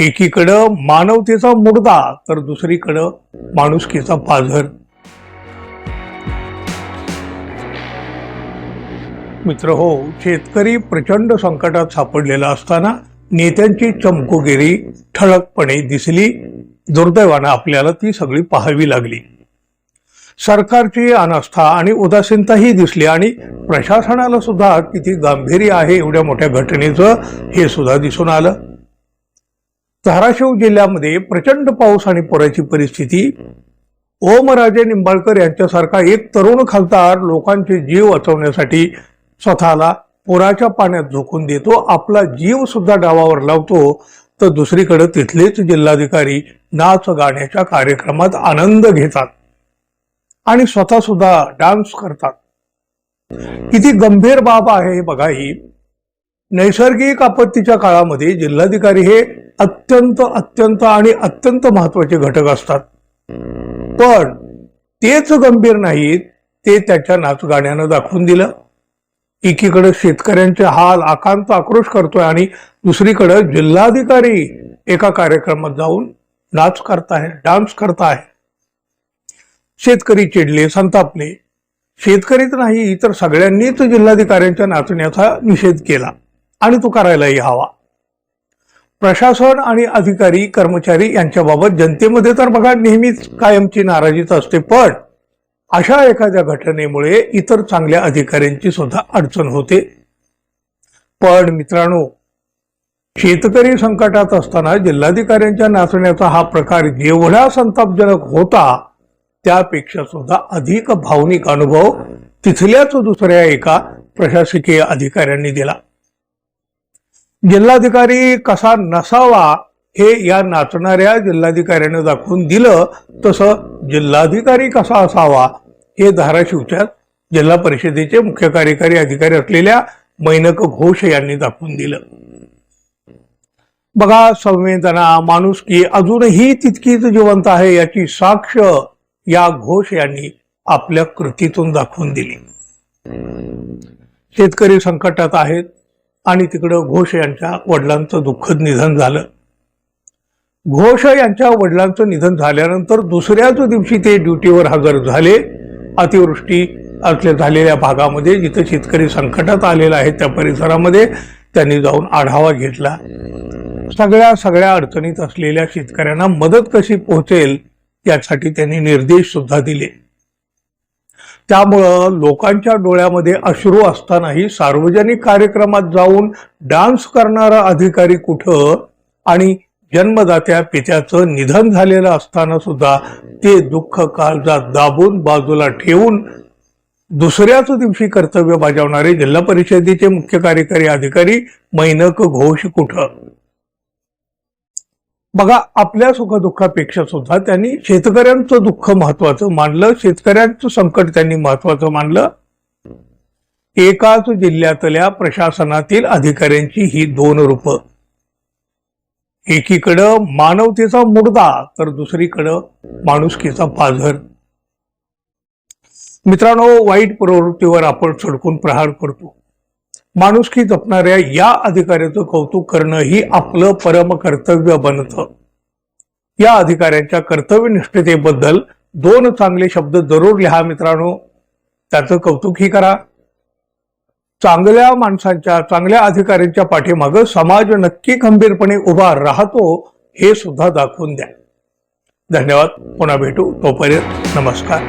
एकीकडं मानवतेचा मुर्दा तर दुसरीकडं माणुसकीचा पाझर. मित्र हो शेतकरी प्रचंड संकटात सापडलेला असताना नेत्यांची चमकोगिरी ठळकपणे दिसली. दुर्दैवानं आपल्याला ती सगळी पाहावी लागली. सरकारची अनास्था आणि उदासीनताही दिसली आणि प्रशासनाला सुद्धा किती गांभीर्य आहे एवढ्या मोठ्या घटनेचं हे सुद्धा दिसून आलं. धाराशिव जिल्ह्यामध्ये प्रचंड पाऊस आणि पुराची परिस्थिती. ओमराजे निंबाळकर यांच्यासारखा एक तरुण खासदार लोकांचे जीव वाचवण्यासाठी स्वतःला पुराच्या पाण्यात झोकून देतो आपला जीव सुद्धा डावावर लावतो. तर दुसरीकडे तिथलेच जिल्हाधिकारी नाच गाण्याच्या कार्यक्रमात आनंद घेतात आणि स्वतः सुद्धा डान्स करतात. किती गंभीर बाब आहे हे बघा ही. नैसर्गिक आपत्तीच्या काळामध्ये जिल्हाधिकारी हे अत्यंत अत्यंत आणि अत्यंत महत्त्वाचे घटक असतात. पण तेच गंभीर नाहीत ते त्याच्या नाचगाण्यानं दाखवून दिलं. एकीकडे शेतकऱ्यांचे हाल आकांत आक्रोश करतोय आणि दुसरीकडे जिल्हाधिकारी एका कार्यक्रमात जाऊन नाच करताय डान्स करताय. शेतकरी चिडले संतापले. शेतकरीच नाही इतर सगळ्यांनीच जिल्हाधिकाऱ्यांच्या नाचण्याचा निषेध केला आणि तो करायलाही हवा. प्रशासन आणि अधिकारी कर्मचारी यांच्याबाबत जनतेमध्ये तर बघा नेहमीच कायमची नाराजीच असते पण अशा एखाद्या घटनेमुळे इतर चांगल्या अधिकाऱ्यांची सुद्धा अडचण होते. पण मित्रांनो शेतकरी संकटात असताना जिल्हाधिकाऱ्यांच्या नाचण्याचा हा प्रकार जेवढा संतापजनक होता त्यापेक्षा सुद्धा अधिक भावनिक अनुभव तिथल्याच दुसऱ्या एका प्रशासकीय अधिकाऱ्यांनी दिला. जिल्हाधिकारी कसा नसावा हे या नाचणाऱ्या जिल्हाधिकाऱ्याने दाखवून दिलं तसं जिल्हाधिकारी कसा असावा हे धाराशिवच्या जिल्हा परिषदेचे मुख्य कार्यकारी अधिकारी असलेल्या मैनक घोष यांनी दाखवून दिलं. बघा संवेदना माणुसकी अजूनही तितकीच जिवंत आहे याची साक्ष या घोष यांनी आपल्या कृतीतून दाखवून दिली. शेतकरी संकटात आहेत आणि तिकडं घोष यांच्या वडिलांचं दुःखद निधन झालं. घोष यांच्या वडिलांचं निधन झाल्यानंतर दुसऱ्याच दिवशी ते ड्युटीवर हजर झाले. अतिवृष्टी असल्या झालेल्या भागामध्ये जिथे शेतकरी संकटात आलेला आहे त्या परिसरामध्ये त्यांनी जाऊन आढावा घेतला. सगळ्या सगळ्या अडचणीत असलेल्या शेतकऱ्यांना मदत कशी पोहोचेल यासाठी त्यांनी निर्देश सुद्धा दिले. त्यामुळं लोकांच्या डोळ्यामध्ये अश्रू असतानाही सार्वजनिक कार्यक्रमात जाऊन डान्स करणारा अधिकारी कुठं आणि जन्मदात्या पित्याचं निधन झालेलं असताना सुद्धा ते दुःख काळजात दाबून बाजूला ठेवून दुसऱ्याच दिवशी कर्तव्य बजावणारे जिल्हा परिषदेचे मुख्य कार्यकारी अधिकारी मैनक घोष कुठं? बघा आपल्या सुखदुःखापेक्षा सुद्धा त्यांनी शेतकऱ्यांचं दुःख महत्वाचं मानलं शेतकऱ्यांचं संकट त्यांनी महत्वाचं मानलं. एकाच जिल्ह्यातल्या प्रशासनातील अधिकाऱ्यांची ही दोन रूप. एकीकडं मानवतेचा मुर्दा तर दुसरीकडं माणुसकीचा पाझर. मित्रांनो वाईट प्रवृत्तीवर आपण सडकून प्रहार करतो. माणुसकी जपणाऱ्या या अधिकाऱ्याचं कौतुक करणं ही आपलं परम कर्तव्य बनतं. या अधिकाऱ्यांच्या कर्तव्यनिष्ठतेबद्दल दोन चांगले शब्द जरूर लिहा मित्रांनो. त्याचं कौतुकही करा. चांगल्या माणसांच्या चांगल्या अधिकाऱ्यांच्या पाठीमागं समाज नक्की खंबीरपणे उभा राहतो हे सुद्धा दाखवून द्या. धन्यवाद. पुन्हा भेटू. तोपर्यंत नमस्कार.